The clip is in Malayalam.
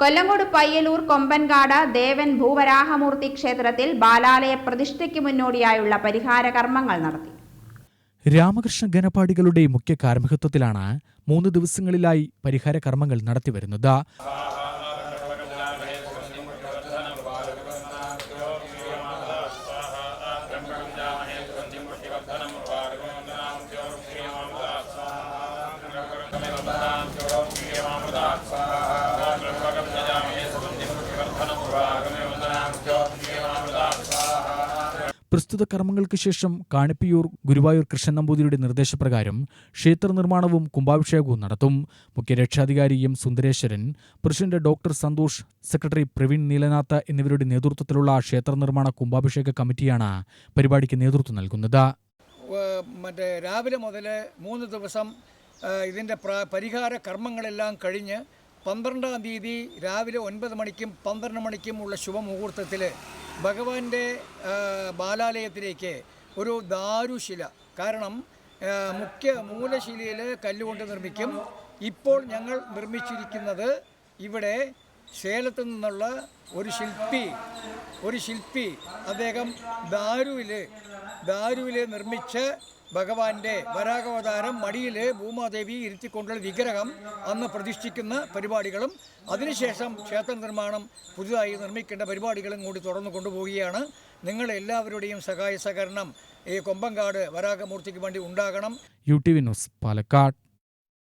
കൊല്ലങ്കോട് പയ്യലൂർ കൊമ്പൻകാട് ദേവൻ ഭൂവരാഹമൂർത്തി ക്ഷേത്രത്തിൽ ബാലാലയ പ്രതിഷ്ഠയ്ക്ക് മുന്നോടിയായുള്ള പരിഹാര കർമ്മങ്ങൾ നടത്തി. രാമകൃഷ്ണ ഗണപാടികളുടെ മുഖ്യ കാർമ്മികത്വത്തിലാണ് മൂന്ന് ദിവസങ്ങളിലായി പരിഹാര കർമ്മങ്ങൾ നടത്തിവരുന്നത് പ്രസ്തുത കർമ്മങ്ങൾക്ക് ശേഷം കാണിപ്പിയൂർ ഗുരുവായൂർ കൃഷ്ണൻ നമ്പൂതിരിയുടെ നിർദ്ദേശപ്രകാരം ക്ഷേത്ര നിർമ്മാണവും കുംഭാഭിഷേകവും നടത്തും. മുഖ്യ രക്ഷാധികാരി M Sundareswaran president doctor Santhosh secretary Praveen Neelanath എന്നിവരുടെ നേതൃത്വത്തിലുള്ള ക്ഷേത്ര നിർമ്മാണ കുംഭാഭിഷേക കമ്മിറ്റിയാണ് പരിപാടിക്ക് നേതൃത്വം നൽകുന്നത്. മറ്റേ രാവിലെ മുതൽ മൂന്ന് ദിവസം ഇതിന്റെ പരിഹാര കർമ്മങ്ങളെല്ലാം കഴിഞ്ഞ് പന്ത്രണ്ടാം തീയതി രാവിലെ ഒൻപത് മണിക്കും പന്ത്രണ്ട് മണിക്കും ഉള്ള ശുഭമുഹൂർത്തത്തിൽ ഭഗവാന്റെ ബാലാലയത്തിലേക്ക് ഒരു ദാരുശില. കാരണം മുഖ്യ മൂലശിലയിൽ കല്ലുകൊണ്ട് നിർമ്മിക്കും. ഇപ്പോൾ ഞങ്ങൾ നിർമ്മിച്ചിരിക്കുന്നത് ഇവിടെ സേലത്തു നിന്നുള്ള ഒരു ശില്പി ഒരു ശില്പി അദ്ദേഹം ദാരുവിൽ ദാരുവിൽ നിർമ്മിച്ച് ഭഗവാന്റെ വരാകാവതാരം മടിയിൽ ഭൂമാദേവി ഇരുത്തിക്കൊണ്ടുള്ള വിഗ്രഹം അന്ന് പ്രതിഷ്ഠിക്കുന്ന പരിപാടികളും അതിനുശേഷം ക്ഷേത്ര നിർമ്മാണം പുതുതായി നിർമ്മിക്കേണ്ട പരിപാടികളും കൂടി തുറന്നു കൊണ്ടുപോവുകയാണ്. നിങ്ങൾ എല്ലാവരുടെയും സഹായ സഹകരണം ഈ കൊമ്പങ്കാട് വരാകമൂർത്തിക്ക് വേണ്ടി ഉണ്ടാകണം. U T V news Palakkad.